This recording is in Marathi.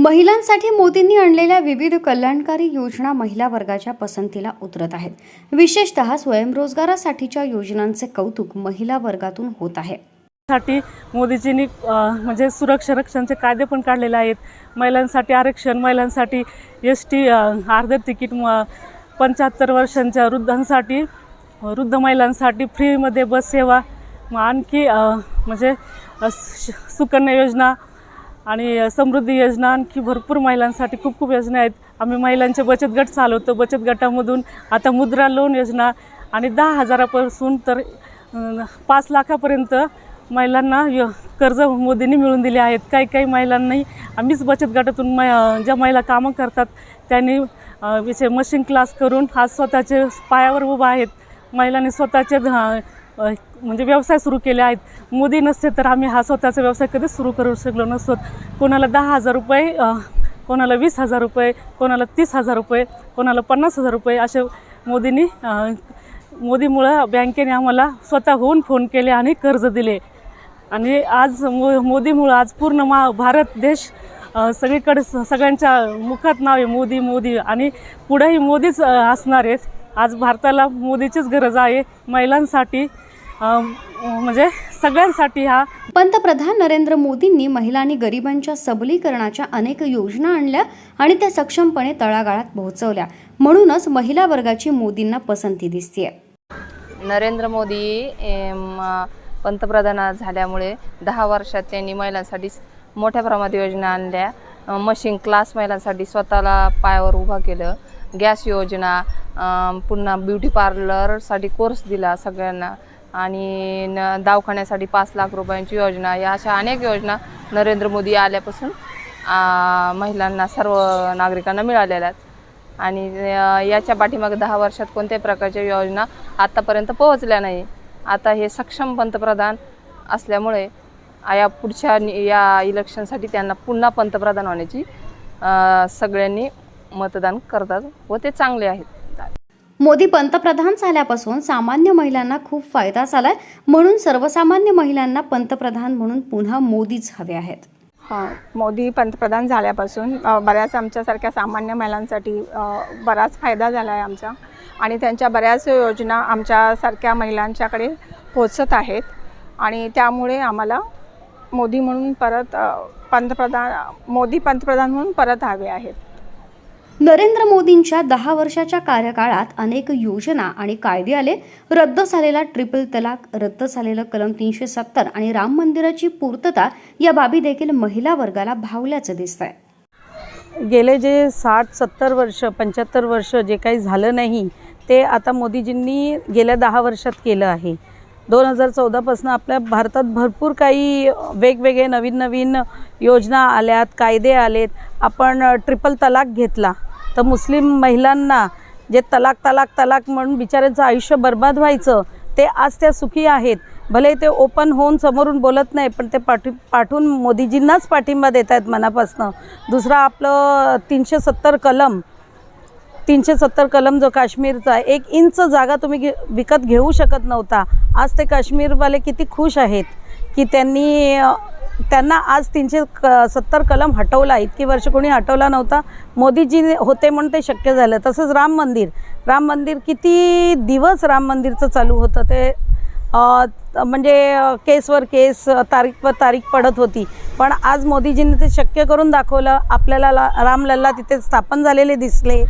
महिलांसाठी मोदींनी आणलेल्या विविध कल्याणकारी योजना महिला वर्गाच्या पसंतीला उतरत आहेत. विशेषतः स्वयंरोजगारासाठीच्या योजनांचे कौतुक महिला वर्गातून होत आहे. साठी मोदीजींनी म्हणजे सुरक्षा रक्षणचे कायदे पण काढलेले आहेत. महिलांसाठी आरक्षण महिलांसाठी एस टी अर्ध तिकीट म पंच्याहत्तर वर्षांच्या वृद्धांसाठी वृद्ध महिलांसाठी फ्रीमध्ये बस सेवा आणखी म्हणजे सुकन्या योजना आणि समृद्धी योजना आणखी भरपूर महिलांसाठी खूप खूप योजना आहेत. आम्ही महिलांचे बचत गट चालवतो. बचत गटामधून आता मुद्रा लोन योजना आणि दहा हजारापासून तर पाच लाखापर्यंत महिलांना य कर्ज मोदींनी मिळून दिले आहेत. काही काही महिलांनाही आम्हीच बचत गटातून मै ज्या महिला कामं करतात त्यांनी विषय मशीन क्लास करून आज स्वतःचे पायावर उभा आहेत. महिलांनी स्वतःचे म्हणजे व्यवसाय सुरू केले आहेत. मोदी नसते तर आम्ही हा स्वतःचा व्यवसाय कधीच सुरू करू शकलो नसतो. कोणाला दहा हजार रुपये कोणाला वीस हजार रुपये कोणाला तीस हजार रुपये कोणाला पन्नास हजार रुपये असे मोदींनी मोदीमुळं बँकेने आम्हाला स्वतःहून फोन केले आणि कर्ज दिले. आणि आज मो मोदीमुळं आज पूर्ण मा भारत देश सगळीकडे स- सगळ्यांच्या मुखात नाव आहे मोदी मोदी. आणि पुढेही मोदीच असणार आहेत. आज भारताला मोदीचीच गरज आहे. महिलांसाठी म्हणजे सगळ्यांसाठी हा. पंतप्रधान नरेंद्र मोदींनी महिला आणि गरिबांच्या सबलीकरणाच्या अनेक योजना आणल्या आणि त्या सक्षमपणे तळागाळात पोहोचवल्या. म्हणूनच महिला वर्गाची मोदींना पसंती दिसतीये. नरेंद्र मोदी एम, पंतप्रधान झाल्यामुळे दहा वर्षात त्यांनी महिलांसाठी मोठ्या प्रमाणात योजना आणल्या. मशीन क्लास महिलांसाठी स्वतःला पायावर उभा केलं. गॅस योजना पुन्हा ब्युटी पार्लरसाठी कोर्स दिला सगळ्यांना. आणि न दवाखान्यासाठी पाच लाख रुपयांची योजना या अशा अनेक योजना नरेंद्र मोदी आल्यापासून महिलांना सर्व नागरिकांना मिळालेल्या आहेत. आणि याच्या पाठीमागे दहा वर्षात कोणत्याही प्रकारच्या योजना आत्तापर्यंत पोहोचल्या नाही. आता हे सक्षम पंतप्रधान असल्यामुळे या पुढच्या या इलेक्शनसाठी त्यांना पुन्हा पंतप्रधान होण्याची सगळ्यांनी मतदान करतात व ते चांगले आहेत. मोदी पंतप्रधान झाल्यापासून सामान्य महिलांना खूप फायदा झालाय. म्हणून सर्वसामान्य महिलांना पंतप्रधान म्हणून पुन्हा मोदीच हवे आहेत. हां मोदी पंतप्रधान झाल्यापासून बऱ्याच आमच्यासारख्या सामान्य महिलांसाठी बराच फायदा झाला आहे आमचा. आणि त्यांच्या बऱ्याच योजना आमच्यासारख्या महिलांच्याकडे पोचत आहेत. आणि त्यामुळे आम्हाला मोदी म्हणून परत पंतप्रधान मोदी पंतप्रधान म्हणून परत हवे आहेत. नरेंद्र मोदींच्या दहा वर्षाच्या कार्यकाळात अनेक योजना आणि कायदे आले. रद्द झालेला ट्रिपल तलाक रद्द झालेलं कलम तीनशे सत्तर आणि राम मंदिराची पूर्तता या बाबी देखील महिला वर्गाला भावल्याचं दिसत आहे गेले जे साठ सत्तर वर्ष पंच्याहत्तर वर्ष जे काही झालं नाही ते आता मोदीजींनी गेल्या दहा वर्षात केलं आहे. दोन हजार चौदापासून आपल्या भारतात भरपूर काही वेगवेगळे नवीन नवीन योजना आल्यात कायदे आलेत. आपण ट्रिपल तलाक घेतला. तर मुस्लिम महिलांना जे तलाक तलाक तलाक म्हणून बिचाऱ्यांचं आयुष्य बर्बाद व्हायचं ते आज त्या सुखी आहेत. भले ते ओपन होऊन समोरून बोलत नाही पण ते पाठी पाठवून मोदीजींनाच पाठिंबा देत आहेत मनापासनं. दुसरा आपलं तीनशे सत्तर कलम तीनशे सत्तर कलम जो काश्मीरचा आहे, एक इंच जागा तुम्ही घे विकत घेऊ शकत नव्हता. आज ते काश्मीरवाले किती खुश आहेत की त्यांनी त्यांना आज तीनशे क सत्तर कलम हटवला. इतकी वर्ष कोणी हटवला नव्हता. मोदीजी होते म्हणून ते शक्य झालं. तसंच राम मंदिर. राम मंदिर किती दिवस राम मंदिरचं चालू होतं ते म्हणजे केसवर केस तारीखवर तारीख पडत होती. पण आज मोदीजींनी ते शक्य करून दाखवलं. आपल्याला ला- रामलल्ला तिथे स्थापन झालेले दिसले.